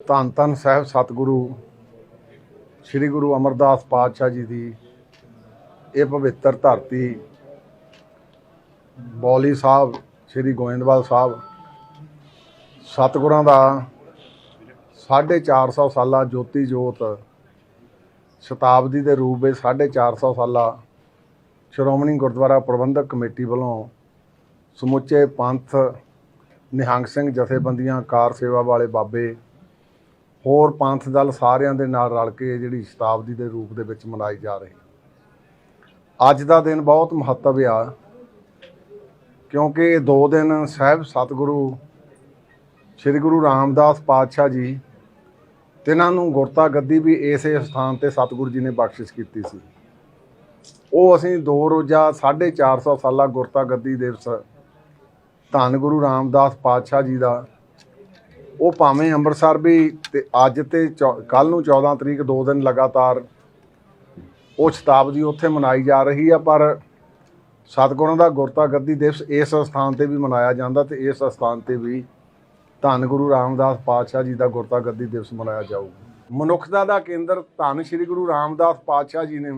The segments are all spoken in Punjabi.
ਧੰਨ ਧੰਨ ਸਾਹਿਬ ਸਤਿਗੁਰੂ, ਸ੍ਰੀ ਗੁਰੂ ਅਮਰਦਾਸ ਪਾਤਸ਼ਾਹ ਜੀ ਦੀ ਇਹ ਪਵਿੱਤਰ ਧਰਤੀ, ਬੌਲੀ ਸਾਹਿਬ, ਸ੍ਰੀ ਗੋਇੰਦਵਾਲ ਸਾਹਿਬ, ਸਤਿਗੁਰਾਂ ਦਾ 450 ਸਾਲਾ ਜੋਤੀ ਜੋਤ ਸ਼ਤਾਬਦੀ ਦੇ ਰੂਪ ਵਿੱਚ 450 ਸਾਲਾ ਸ਼੍ਰੋਮਣੀ ਗੁਰਦੁਆਰਾ ਪ੍ਰਬੰਧਕ ਕਮੇਟੀ ਵੱਲੋਂ ਸਮੁੱਚੇ ਪੰਥ ਨਿਹੰਗ ਸਿੰਘ ਜਥੇਬੰਦੀਆਂ, ਕਾਰ ਸੇਵਾ ਵਾਲੇ ਬਾਬੇ ਹੋਰ ਪੰਥ ਦਲ ਸਾਰਿਆਂ ਦੇ ਨਾਲ ਰਲ ਕੇ ਜਿਹੜੀ ਸ਼ਤਾਬਦੀ ਦੇ ਰੂਪ ਦੇ ਵਿੱਚ ਮਨਾਈ ਜਾ ਰਹੀ ਅੱਜ ਦਾ ਦਿਨ ਬਹੁਤ ਮਹੱਤਵ ਆ, ਕਿਉਂਕਿ ਇਹ ਦੋ ਦਿਨ ਸਾਹਿਬ ਸਤਿਗੁਰੂ, ਸ੍ਰੀ ਗੁਰੂ ਰਾਮਦਾਸ ਪਾਤਸ਼ਾਹ ਜੀ, ਤਿਨਾਂ ਨੂੰ ਗੁਰਤਾ ਗੱਦੀ ਵੀ ਇਸੇ ਸਥਾਨ ਤੇ ਸਤਿਗੁਰੂ ਜੀ ਨੇ ਬਖਸ਼ਿਸ਼ ਕੀਤੀ ਸੀ। ਉਹ ਅਸੀਂ ਦੋ ਰੋਜ਼ਾ 450 ਸਾਲਾ ਗੁਰਤਾ ਗੱਦੀ ਦਿਵਸ ਧੰਨ ਗੁਰੂ ਰਾਮਦਾਸ ਪਾਤਸ਼ਾਹ ਜੀ ਦਾ ਉਹ ਭਾਵੇਂ ਅੰਮ੍ਰਿਤਸਰ ਵੀ ਤੇ ਅੱਜ ਤੇ ਕੱਲ ਨੂੰ 14 ਤਰੀਕ ਦੋ ਦਿਨ ਲਗਾਤਾਰ ਉਹ ਸ਼ਤਾਬਦੀ ਉੱਥੇ ਮਨਾਈ ਜਾ ਰਹੀ ਆ, ਪਰ ਸਤਿਗੁਰਾਂ ਦਾ ਗੁਰਤਾ ਗੱਦੀ ਦਿਵਸ ਇਸ ਸਥਾਨ ਤੇ ਵੀ ਮਨਾਇਆ ਜਾਂਦਾ ਤੇ ਇਸ ਸਥਾਨ ਤੇ ਵੀ ਧੰਨ ਗੁਰੂ ਰਾਮਦਾਸ ਪਾਤਸ਼ਾਹ ਜੀ ਦਾ ਗੁਰਤਾ ਗੱਦੀ ਦਿਵਸ ਮਨਾਇਆ ਜਾਊਗਾ। ਮਨੁੱਖਤਾ ਦਾ ਕੇਂਦਰ ਧੰਨ ਸ੍ਰੀ ਗੁਰੂ ਰਾਮਦਾਸ ਪਾਤਸ਼ਾਹ ਜੀ ਨੇ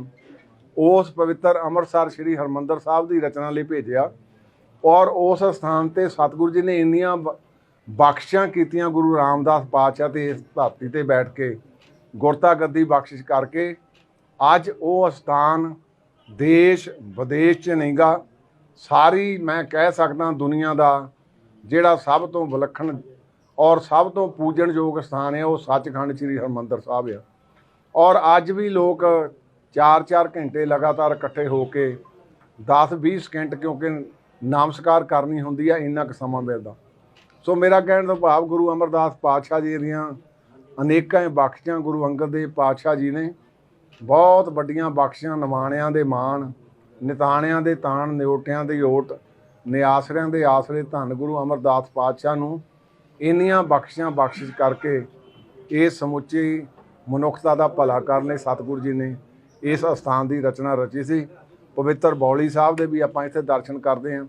ਉਸ ਪਵਿੱਤਰ ਅੰਮ੍ਰਿਤਸਰ ਸ੍ਰੀ ਹਰਮੰਦਰ ਸਾਹਿਬ ਦੀ ਰਚਨਾ ਲਈ ਭੇਜਿਆ ਔਰ ਉਸ ਸਥਾਨ ਤੇ ਸਤਿਗੁਰੂ ਜੀ ਨੇ ਇੰਨੀਆਂ ਬਖਸ਼ਿਸ਼ਾਂ ਕੀਤੀਆਂ ਗੁਰੂ ਰਾਮਦਾਸ ਪਾਤਸ਼ਾਹ ਤੇ ਇਸ ਧਰਤੀ ਤੇ ਬੈਠ ਕੇ ਗੁਰਤਾ ਗੱਦੀ ਬਖਸ਼ਿਸ਼ ਕਰਕੇ, ਅੱਜ ਉਹ ਅਸਥਾਨ ਦੇਸ਼ ਵਿਦੇਸ਼ 'ਚ ਨਹੀਂਗਾ ਸਾਰੀ ਮੈਂ ਕਹਿ ਸਕਦਾ ਦੁਨੀਆ ਦਾ, ਜਿਹੜਾ ਸਭ ਤੋਂ ਵਿਲੱਖਣ ਔਰ ਸਭ ਤੋਂ ਪੂਜਣਯੋਗ ਸਥਾਨ ਹੈ, ਉਹ ਸੱਚਖੰਡ ਸ੍ਰੀ ਹਰਮੰਦਰ ਸਾਹਿਬ ਆ। ਔਰ ਅੱਜ ਵੀ ਲੋਕ 4-4 ਘੰਟੇ ਲਗਾਤਾਰ ਇਕੱਠੇ ਹੋ ਕੇ 10-20 ਸਕਿੰਟ ਕਿਉਂਕਿ ਨਾਮਸਕਾਰ ਕਰਨੀ ਹੁੰਦੀ ਹੈ ਇੰਨਾ ਕੁ ਸਮਾਂ ਮਿਲਦਾ। ਸੋ ਮੇਰਾ ਕਹਿਣ ਦਾ ਭਾਵ ਗੁਰੂ ਅਮਰਦਾਸ ਪਾਤਸ਼ਾਹ ਜੀ ਦੀਆਂ ਅਨੇਕਾਂ ਹੀ ਗੁਰੂ ਅੰਗਦ ਦੇਵ ਪਾਤਸ਼ਾਹ ਜੀ ਨੇ। ਬਹੁਤ ਵੱਡੀਆਂ ਬਖਸ਼ਿਸ਼ਾਂ ਨਿਮਾਣਿਆਂ ਦੇ ਮਾਣ, ਨਿਤਾਣਿਆਂ ਦੇ ਤਾਣ ਨਿਓਟਿਆਂ ਦੇ ਓਟ, ਨਿਆਸਰਿਆਂ ਦੇ ਆਸਰੇ ਧੰਨ ਗੁਰੂ ਅਮਰਦਾਸ ਪਾਤਸ਼ਾਹ ਨੂੰ ਇੰਨੀਆਂ ਬਖਸ਼ਿਸ਼ਾਂ ਬਖਸ਼ਿਸ਼ ਕਰਕੇ ਇਹ ਸਮੁੱਚੀ ਮਨੁੱਖਤਾ ਦਾ ਭਲਾ ਕਰਨ ਲਈ ਸਤਿਗੁਰੂ ਜੀ ਨੇ ਇਸ ਅਸਥਾਨ ਦੀ ਰਚਨਾ ਰਚੀ ਸੀ। ਪਵਿੱਤਰ ਬੌਲੀ ਸਾਹਿਬ ਦੇ ਵੀ ਆਪਾਂ ਇੱਥੇ ਦਰਸ਼ਨ ਕਰਦੇ ਹਾਂ।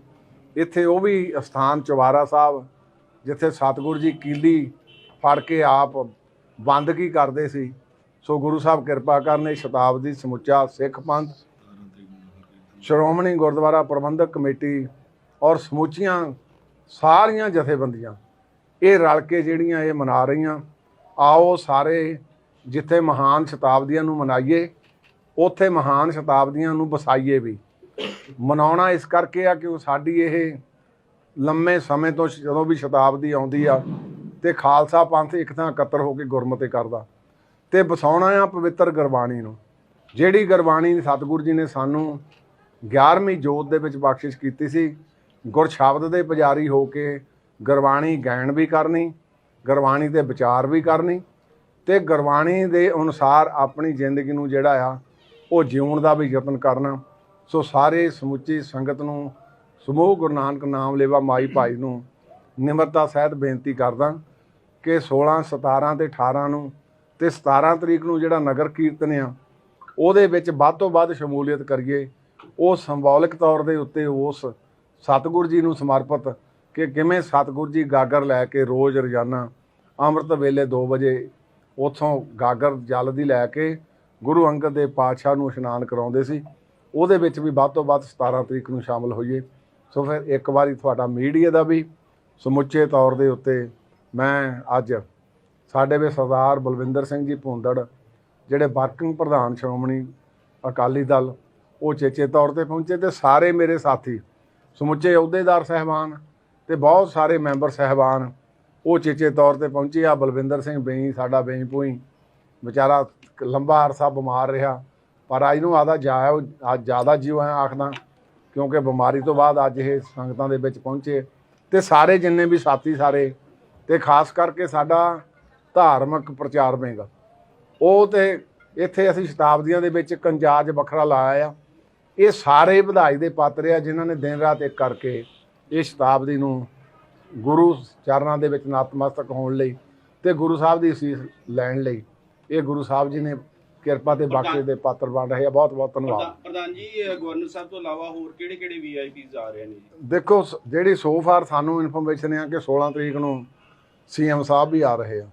ਇੱਥੇ ਉਹ ਵੀ ਅਸਥਾਨ ਚਵਾਰਾ ਸਾਹਿਬ ਜਿੱਥੇ ਸਤਿਗੁਰੂ ਜੀ ਕੀਲੀ ਫੜ ਕੇ ਆਪ ਬੰਦਗੀ ਕਰਦੇ ਸੀ। ਸੋ ਗੁਰੂ ਸਾਹਿਬ ਕਿਰਪਾ ਕਰਨੇ ਸ਼ਤਾਬਦੀ ਸਮੁੱਚਾ ਸਿੱਖ ਪੰਥ, ਸ਼੍ਰੋਮਣੀ ਗੁਰਦੁਆਰਾ ਪ੍ਰਬੰਧਕ ਕਮੇਟੀ ਔਰ ਸਮੁੱਚੀਆਂ ਸਾਰੀਆਂ ਜਥੇਬੰਦੀਆਂ, ਇਹ ਰਲ ਕੇ ਜਿਹੜੀਆਂ ਇਹ ਮਨਾ ਰਹੀਆਂ, ਆਓ ਸਾਰੇ ਜਿੱਥੇ ਮਹਾਨ ਸ਼ਤਾਬਦੀਆਂ ਨੂੰ ਮਨਾਈਏ, ਉੱਥੇ ਮਹਾਨ ਸ਼ਤਾਬਦੀਆਂ ਨੂੰ ਵਸਾਈਏ ਵੀ। ਮਨਾਉਣਾ ਇਸ ਕਰਕੇ ਆ ਕਿ ਉਹ ਸਾਡੀ ਇਹ ਲੰਮੇ ਸਮੇਂ ਤੋਂ ਜਦੋਂ ਵੀ ਸ਼ਤਾਬਦੀ ਆਉਂਦੀ ਆ ਤੇ ਖਾਲਸਾ ਪੰਥ ਇੱਕ ਥਾਂ ਇਕੱਤਰ ਹੋ ਕੇ ਗੁਰਮਤਿ ਕਰਦਾ ਤੇ ਵਸਾਉਣਾ ਆ ਪਵਿੱਤਰ ਗੁਰਬਾਣੀ ਨੂੰ। ਜਿਹੜੀ ਗੁਰਬਾਣੀ ਸਤਿਗੁਰੂ ਜੀ ਨੇ ਸਾਨੂੰ 11ਵੀਂ ਜੋਤ ਦੇ ਵਿੱਚ ਬਖਸ਼ਿਸ਼ ਕੀਤੀ ਸੀ, ਗੁਰ ਸ਼ਬਦ ਦੇ ਪੁਜਾਰੀ ਹੋ ਕੇ ਗੁਰਬਾਣੀ ਗਾਇਣ ਵੀ ਕਰਨੀ, ਗੁਰਬਾਣੀ ਦੇ ਵਿਚਾਰ ਵੀ ਕਰਨੀ ਤੇ ਗੁਰਬਾਣੀ ਦੇ ਅਨੁਸਾਰ ਆਪਣੀ ਜ਼ਿੰਦਗੀ ਨੂੰ ਜਿਹੜਾ ਆ ਉਹ ਜਿਉਣ ਦਾ ਵੀ ਯਤਨ ਕਰਨਾ। ਸੋ ਸਾਰੇ ਸਮੁੱਚੀ ਸੰਗਤ ਨੂੰ ਸਮੂਹ ਗੁਰੂ ਨਾਨਕ ਨਾਮ ਲੇਵਾ ਮਾਈ ਭਾਈ ਨੂੰ ਨਿਮਰਤਾ ਸਹਿਤ ਬੇਨਤੀ ਕਰਦਾ ਕਿ 16 17 ਤੇ 18 ਨੂੰ ਤੇ 17 ਤਰੀਕ ਨੂੰ ਜਿਹੜਾ ਨਗਰ ਕੀਰਤਨ ਆ, ਉਹਦੇ ਵਿੱਚ ਵੱਧ ਤੋਂ ਵੱਧ ਸ਼ਮੂਲੀਅਤ ਕਰੀਏ। ਉਹ ਸਿੰਬੋਲਿਕ ਤੌਰ ਦੇ ਉੱਤੇ ਉਸ ਸਤਿਗੁਰੂ ਜੀ ਨੂੰ ਸਮਰਪਿਤ ਕਿ ਕਿਵੇਂ ਸਤਿਗੁਰੂ ਜੀ ਗਾਗਰ ਲੈ ਕੇ ਰੋਜ਼ ਰੋਜ਼ਾਨਾ ਅੰਮ੍ਰਿਤ ਵੇਲੇ 2 ਵਜੇ ਉਥੋਂ ਗਾਗਰ ਜਲ ਦੀ ਲੈ ਕੇ ਗੁਰੂ ਅੰਗਦ ਦੇ ਪਾਤਸ਼ਾਹ ਨੂੰ ਇਸ਼ਨਾਨ ਕਰਾਉਂਦੇ ਸੀ। ਉਹਦੇ ਵਿੱਚ ਵੀ ਵੱਧ ਤੋਂ ਵੱਧ 17 ਤਰੀਕ ਨੂੰ ਸ਼ਾਮਲ ਹੋਈਏ। ਸੋ ਫਿਰ ਇੱਕ ਵਾਰੀ ਤੁਹਾਡਾ ਮੀਡੀਆ ਦਾ ਵੀ ਸਮੁੱਚੇ ਤੌਰ ਦੇ ਉੱਤੇ ਮੈਂ ਅੱਜ ਸਾਡੇ ਵੀ ਸਰਦਾਰ ਬਲਵਿੰਦਰ ਸਿੰਘ ਜੀ ਭੁੰਦੜ, ਜਿਹੜੇ ਵਰਕਿੰਗ ਪ੍ਰਧਾਨ ਸ਼੍ਰੋਮਣੀ ਅਕਾਲੀ ਦਲ, ਉਹ ਚੇਚੇ ਤੌਰ ਤੇ ਪਹੁੰਚੇ ਤੇ ਸਾਰੇ ਮੇਰੇ ਸਾਥੀ, ਸਮੁੱਚੇ ਅਹੁਦੇਦਾਰ ਸਹਿਬਾਨ ਤੇ ਬਹੁਤ ਸਾਰੇ ਮੈਂਬਰ ਸਹਿਬਾਨ, ਉਹ ਚੇਚੇ ਤੌਰ ਤੇ ਪਹੁੰਚੇ। ਆ ਬਲਵਿੰਦਰ ਸਿੰਘ ਬੇਈ, ਸਾਡਾ ਬੇਈ ਭੂਈ, ਵਿਚਾਰਾ ਲੰਬਾ ਅਰਸਾ ਬਿਮਾਰ ਰਿਹਾ, ਪਰ ਅੱਜ ਨੂੰ ਆਦਾ ਜਾਇਆ ਅੱਜ ਜ਼ਿਆਦਾ ਜੀਵ ਹੈ ਆਖਦਾ ਕਿਉਂਕਿ ਬਿਮਾਰੀ ਤੋਂ ਬਾਅਦ ਅੱਜ ਇਹ ਸੰਗਤਾਂ ਦੇ ਵਿੱਚ ਪਹੁੰਚੇ। ਤੇ ਸਾਰੇ ਜਿੰਨੇ ਵੀ ਸਾਥੀ ਸਾਰੇ, ਤੇ ਖਾਸ ਕਰਕੇ ਸਾਡਾ ਧਾਰਮਿਕ ਪ੍ਰਚਾਰ ਮੇਗਾ ਉਹ ਤੇ ਇੱਥੇ ਅਸੀਂ ਸ਼ਤਾਬਦੀਆਂ ਦੇ ਵਿੱਚ ਕੰਜਾਜ ਵੱਖਰਾ ਲਾਇਆ ਆ। ਇਹ ਸਾਰੇ ਵਧਾਈ ਦੇ ਪਾਤਰ ਆ ਜਿਨ੍ਹਾਂ ਨੇ ਦਿਨ ਰਾਤ ਇੱਕ ਕਰਕੇ ਇਹ ਸ਼ਤਾਬਦੀ ਨੂੰ ਗੁਰੂ ਚਰਨਾਂ ਦੇ ਵਿੱਚ ਨਤਮਸਤਕ ਹੋਣ ਲਈ ਤੇ ਗੁਰੂ ਸਾਹਿਬ ਦੀ ਅਸੀਸ ਲੈਣ ਲਈ ਇਹ ਗੁਰੂ ਸਾਹਿਬ ਜੀ ਨੇ ਕਿਰਪਾ ਤੇ ਬਖਸ਼ਿਸ਼ ਦੇ ਪਾਤਰ ਬਣ ਰਹੇ ਆ। ਬਹੁਤ ਬਹੁਤ ਧੰਨਵਾਦ। ਪ੍ਰਧਾਨ- ਜੀ ਗਵਰਨਰ ਸਾਹਿਬ ਤੋਂ ਇਲਾਵਾ ਹੋਰ ਕਿਹੜੇ ਕਿਹੜੇ ਵੀਆਈਪੀਜ਼ ਆ ਰਹੇ ਨੇ ਜੀ? ਦੇਖੋ ਜਿਹੜੀ ਸੋ ਫਾਰ ਸਾਨੂੰ ਇਨਫੋਰਮੇਸ਼ਨ ਆ ਕਿ 16 ਤਰੀਕ ਨੂੰ ਸੀਐਮ ਸਾਹਿਬ ਵੀ ਆ ਰਹੇ ਆ।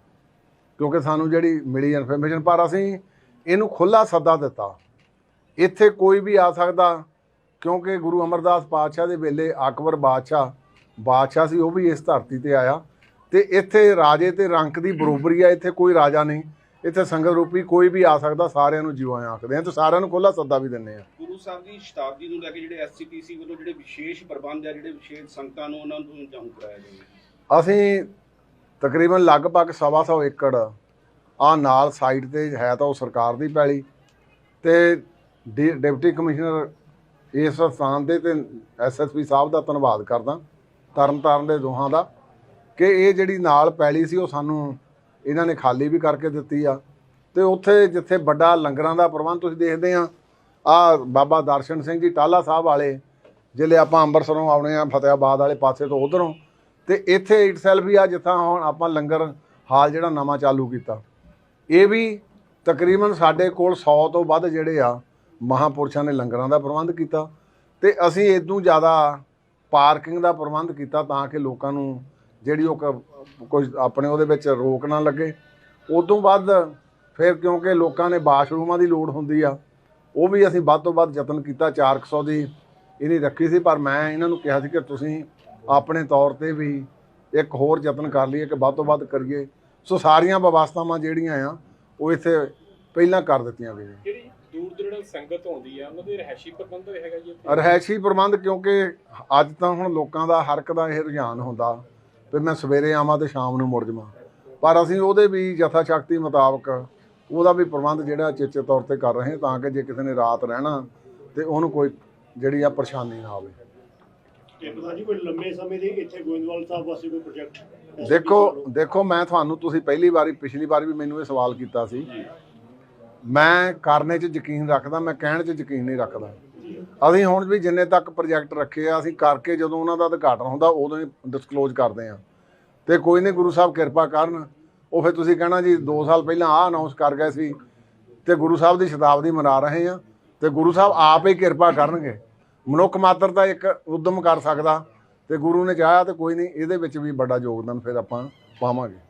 ਕਿਉਂਕਿ ਸਾਨੂੰ ਜਿਹੜੀ ਮਿਲੀ ਇਨਫੋਰਮੇਸ਼ਨ ਪਰ ਅਸੀਂ ਇਹਨੂੰ ਖੁੱਲਾ ਸੱਦਾ ਦਿੱਤਾ। ਇੱਥੇ ਕੋਈ ਵੀ ਆ ਸਕਦਾ ਕਿਉਂਕਿ ਗੁਰੂ ਅਮਰਦਾਸ ਪਾਤਸ਼ਾਹ ਦੇ ਵੇਲੇ ਅਕਬਰ ਬਾਦਸ਼ਾਹ ਬਾਦਸ਼ਾਹ ਸੀ ਉਹ ਵੀ ਇਸ ਧਰਤੀ ਤੇ ਆਇਆ। ਤੇ ਇੱਥੇ ਰਾਜੇ ਤੇ ਰੰਕ ਦੀ ਬਰੋਬਰੀ ਆ ਇੱਥੇ ਕੋਈ ਰਾਜਾ ਨਹੀਂ। ਇੱਥੇ ਸੰਗਤ ਰੂਪੀ ਕੋਈ ਵੀ ਆ ਸਕਦਾ ਸਾਰਿਆਂ ਨੂੰ ਜਿਉਂ ਆਖਦੇ ਆ ਤੇ ਸਾਰਿਆਂ ਨੂੰ ਖੁੱਲਾ ਸੱਦਾ ਵੀ ਦਿੰਦੇ ਆ। ਗੁਰੂ ਸਾਹਿਬ ਦੀ ਸ਼ਤਾਬਦੀ ਨੂੰ ਲੈ ਕੇ ਜਿਹੜੇ ਐਸਸੀਪੀਸੀ ਵੱਲੋਂ ਜਿਹੜੇ ਵਿਸ਼ੇਸ਼ ਪ੍ਰਬੰਧ ਆ ਜਿਹੜੇ ਵਿਸ਼ੇਸ਼ ਸੰਗਤਾਂ ਨੂੰ ਉਹਨਾਂ ਨੂੰ ਜਾਣੂ ਕਰਾਇਆ ਜਾਵੇ? ਅਸੀਂ ਤਕਰੀਬਨ ਲਗਭਗ ਸਵਾ ਸੌ ਏਕੜ ਆ ਨਾਲ ਸਾਈਡ ਤੇ ਹੈ ਤਾਂ ਉਹ ਸਰਕਾਰ ਦੀ ਪੈਲੀ ਤੇ ਡਿਪਟੀ ਕਮਿਸ਼ਨਰ ਇਸ ਸਥਾਨ ਦੇ ਤੇ ਐਸਐਸਪੀ ਸਾਹਿਬ ਦਾ ਧੰਨਵਾਦ ਕਰਦਾ ਤਰਨਤਾਰਨ ਦੇ ਦੋਹਾਂ ਦਾ ਕਿ ਇਹ ਜਿਹੜੀ ਨਾਲ ਪੈਲੀ ਸੀ ਉਹ ਸਾਨੂੰ ਇਹਨਾਂ ਨੇ ਖਾਲੀ ਵੀ ਕਰਕੇ ਦਿੱਤੀ ਆ। ਤੇ ਉੱਥੇ ਜਿੱਥੇ ਵੱਡਾ ਲੰਗਰਾਂ ਦਾ ਪ੍ਰਬੰਧ ਤੁਸੀਂ ਦੇਖਦੇ ਆ ਆ ਬਾਬਾ ਦਰਸ਼ਨ ਸਿੰਘ ਜੀ ਟਾਲਾ ਸਾਹਿਬ ਵਾਲੇ ਜਿਹੜੇ ਆਪਾਂ ਅੰਮ੍ਰਿਤਸਰੋਂ ਆਉਣੇ ਆ ਫਤਿਆਬਾਦ ਵਾਲੇ ਪਾਸੇ ਤੋਂ ਉਧਰੋਂ, ਤੇ ਇੱਥੇ ਇਟਸੈਲਫ ਵੀ ਆ, ਜਿੱਥਾਂ ਹੁਣ ਆਪਾਂ ਲੰਗਰ ਹਾਲ ਜਿਹੜਾ ਨਵਾਂ ਚਾਲੂ ਕੀਤਾ। ਇਹ ਵੀ ਤਕਰੀਬਨ ਸਾਡੇ ਕੋਲ 100 ਤੋਂ ਵੱਧ ਜਿਹੜੇ ਆ, ਮਹਾਪੁਰਸ਼ਾਂ ਨੇ ਲੰਗਰਾਂ ਦਾ ਪ੍ਰਬੰਧ ਕੀਤਾ। ਤੇ ਅਸੀਂ ਇਦੋਂ ਜ਼ਿਆਦਾ ਪਾਰਕਿੰਗ ਦਾ ਪ੍ਰਬੰਧ ਕੀਤਾ ਤਾਂ ਕਿ ਲੋਕਾਂ ਨੂੰ ਜਿਹੜੀ ਉਹ ਕੁਝ ਆਪਣੇ ਉਹਦੇ ਵਿੱਚ ਰੋਕ ਨਾ ਲੱਗੇ। ਉਦੋਂ ਵੱਧ ਫਿਰ ਕਿਉਂਕਿ ਲੋਕਾਂ ਨੇ ਬਾਥਰੂਮਾਂ ਦੀ ਲੋੜ ਹੁੰਦੀ ਆ ਉਹ ਵੀ ਅਸੀਂ ਵੱਧ ਤੋਂ ਵੱਧ ਯਤਨ ਕੀਤਾ 400 ਦੀ। ਇਹਨੀ ਰੱਖੀ ਸੀ ਪਰ ਮੈਂ ਇਹਨਾਂ ਨੂੰ ਕਿਹਾ ਸੀ ਕਿ ਤੁਸੀਂ ਆਪਣੇ ਤੌਰ ਤੇ ਵੀ ਇੱਕ ਹੋਰ ਯਤਨ ਕਰ ਲਈਏ ਕਿ ਵੱਧ ਤੋਂ ਵੱਧ ਕਰੀਏ। ਸੋ ਸਾਰੀਆਂ ਵਿਵਸਥਾਵਾਂ ਜਿਹੜੀਆਂ ਆ ਉਹ ਇੱਥੇ ਪਹਿਲਾਂ ਕਰ ਦਿੱਤੀਆਂ ਗਈਆਂ। ਜਿਹੜੀ ਦੂਰ ਦਰੜਾ ਸੰਗਤ ਆਉਂਦੀ ਆ ਉਹਨਾਂ ਦੇ ਰਹਿਸ਼ੀ ਪ੍ਰਬੰਧ ਹੈਗਾ ਜੀ ਰਹਿਸ਼ੀ ਪ੍ਰਬੰਧ ਕਿਉਂਕਿ ਅੱਜ ਤਾਂ ਹੁਣ ਲੋਕਾਂ ਦਾ ਹਰ ਇੱਕ ਦਾ ਇਹ ਰੁਝਾਨ ਹੁੰਦਾ। ਵੀ ਮੈਂ ਸਵੇਰੇ ਆਵਾਂ ਤੇ ਸ਼ਾਮ ਨੂੰ ਮੁੜ ਜਾਵਾਂ। ਪਰ ਅਸੀਂ ਉਹਦੇ ਵੀ ਯਥਾ ਸ਼ਕਤੀ ਮੁਤਾਬਕ ਉਹਦਾ ਵੀ ਪ੍ਰਬੰਧ ਜਿਹੜਾ ਚੇਚੇ ਤੌਰ ਤੇ ਕਰ ਰਹੇ ਤਾਂ ਕਿ ਜੇ ਕਿਸੇ ਨੇ ਰਾਤ ਰਹਿਣਾ ਤੇ ਉਹਨੂੰ ਕੋਈ ਜਿਹੜੀ ਆ ਪਰੇਸ਼ਾਨੀ ਨਾ ਆਵੇ। ਤੇ ਪਤਾ ਨਹੀਂ ਕੋਈ ਲੰਮੇ ਸਮੇਂ ਦੇ ਇੱਥੇ ਗੋਇੰਦਵਾਲ ਸਾਹਿਬ ਵਾਸਤੇ ਕੋਈ ਪ੍ਰੋਜੈਕਟ ਦੇਖੋ ਦੇਖੋ ਮੈਂ ਤੁਹਾਨੂੰ ਤੁਸੀਂ ਪਹਿਲੀ ਵਾਰੀ ਪਿਛਲੀ ਵਾਰੀ ਵੀ ਮੈਨੂੰ ਇਹ ਸਵਾਲ ਕੀਤਾ ਸੀ। ਮੈਂ ਕਰਨੇ 'ਚ ਯਕੀਨ ਰੱਖਦਾ ਮੈਂ ਕਹਿਣ 'ਚ ਯਕੀਨ ਨਹੀਂ ਰੱਖਦਾ। ਅਸੀਂ ਹੁਣ ਵੀ ਜਿੰਨੇ ਤੱਕ ਪ੍ਰੋਜੈਕਟ ਰੱਖੇ ਆ, ਅਸੀਂ ਕਰਕੇ ਜਦੋਂ ਉਹਨਾਂ ਦਾ ਉਦਘਾਟਨ ਹੁੰਦਾ, ਉਦੋਂ ਹੀ ਡਿਸਕਲੋਜ਼ ਕਰਦੇ ਆ। ਤੇ ਕੋਈ ਨਹੀਂ ਗੁਰੂ ਸਾਹਿਬ ਕਿਰਪਾ ਕਰਨ, ਉਹ ਫਿਰ ਤੁਸੀਂ ਕਹਿਣਾ ਜੀ 2 ਸਾਲ ਪਹਿਲਾਂ ਆਹ ਅਨਾਉਂਸ ਕਰ ਗਏ ਸੀ, ਤੇ ਗੁਰੂ ਸਾਹਿਬ ਦੀ ਸ਼ਤਾਬਦੀ ਮਨਾ ਰਹੇ ਆ, ਤੇ ਗੁਰੂ ਸਾਹਿਬ ਆਪ ਹੀ ਕਿਰਪਾ ਕਰਨਗੇ। ਮਨੁੱਖ ਮਾਤਰ ਤਾਂ ਇੱਕ ਉਦਮ ਕਰ ਸਕਦਾ, ਤੇ ਗੁਰੂ ਨੇ ਚਾਹਿਆ ਤੇ ਕੋਈ ਨਹੀਂ ਇਹਦੇ ਵਿੱਚ ਵੀ ਵੱਡਾ ਯੋਗਦਾਨ ਫਿਰ ਆਪਾਂ ਪਾਵਾਂਗੇ।